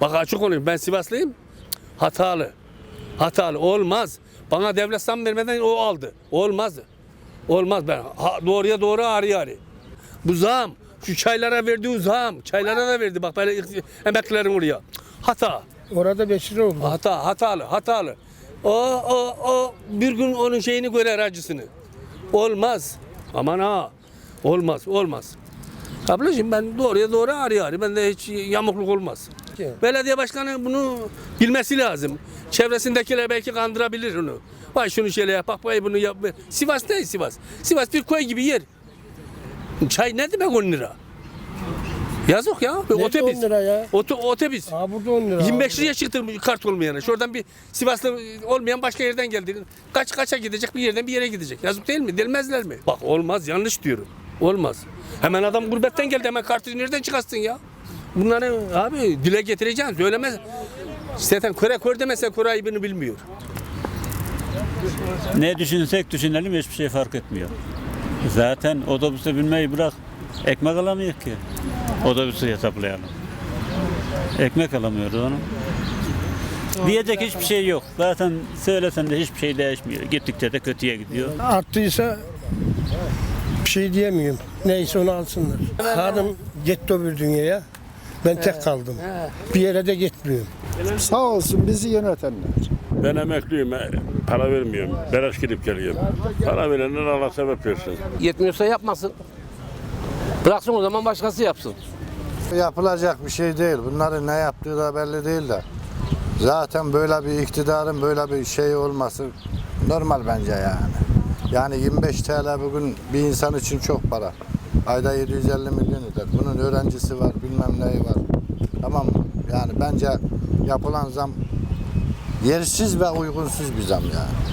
Bak açık olayım ben Sivaslıyım. Hatalı. Hatalı. Olmaz. Bana devlet zam vermeden o aldı. Olmaz. Olmaz ben. Ha, doğruya doğru ağrı ağrı. Bu zam. Şu çaylara verdiği zam. Çaylara da verdi. Bak böyle emeklilerin oraya. Hata. Orada 5 lira oldu. Hata, hatalı, hatalı. O, o, o bir gün onun şeyini görer acısını. Olmaz. Aman ha. Olmaz, olmaz. Ablacığım ben doğruya doğru ağrı ağrı. Bende hiç yamukluk olmaz. Ki. Belediye başkanı bunu bilmesi lazım. Çevresindekiler belki kandırabilir onu. Vay şunu şöyle yap, bak vay bunu yap. Sivas değil Sivas. Sivas bir koy gibi yer. Çay ne demek 10 lira? Yazık ya. Nerede otobüs. 10 lira ya? Oto, otobüs. Aa burada 10 lira. 25 liraya çıktı kart olmayana. Şuradan bir Sivaslı olmayan başka yerden geldi. Kaç kaça gidecek bir yerden bir yere gidecek. Yazık değil mi? Delmezler mi? Bak olmaz yanlış diyorum. Olmaz. Hemen adam gurbetten geldi hemen kartı nereden çıkarsın ya? Bunları abi dile getireceksin söylemez. Zaten kore kör demese kore ayıbını bilmiyor. Ne düşünsek düşünelim hiçbir şey fark etmiyor. Zaten otobüse binmeyi bırak. Ekmek alamıyor ki. Otobüsü hesaplayalım. Ekmek alamıyoruz onu. Diyecek hiçbir şey yok. Zaten söylesen de hiçbir şey değişmiyor. Gittikçe de kötüye gidiyor. Arttıysa bir şey diyemiyorum. Neyse onu alsınlar. Hanım gitti öbür dünyaya. Ben tek kaldım. Bir yere de gitmiyorum. Sağ olsun bizi yönetenler. Ben emekliyim, e, para vermiyorum. Beleş gidip geliyorum. Para verenler Allah sebep versin. Yetmiyorsa yapmasın. Bıraksın o zaman başkası yapsın. Yapılacak bir şey değil. Bunların ne yaptığı da belli değil de. Zaten böyle bir iktidarın böyle bir şey olması normal bence yani. Yani 25 TL bugün bir insan için çok para. Ayda 750 milyon eder. Bunun öğrencisi var, bilmem neyi var. Tamam mı? Yani bence yapılan zam yersiz ve uygunsuz bir zam yani.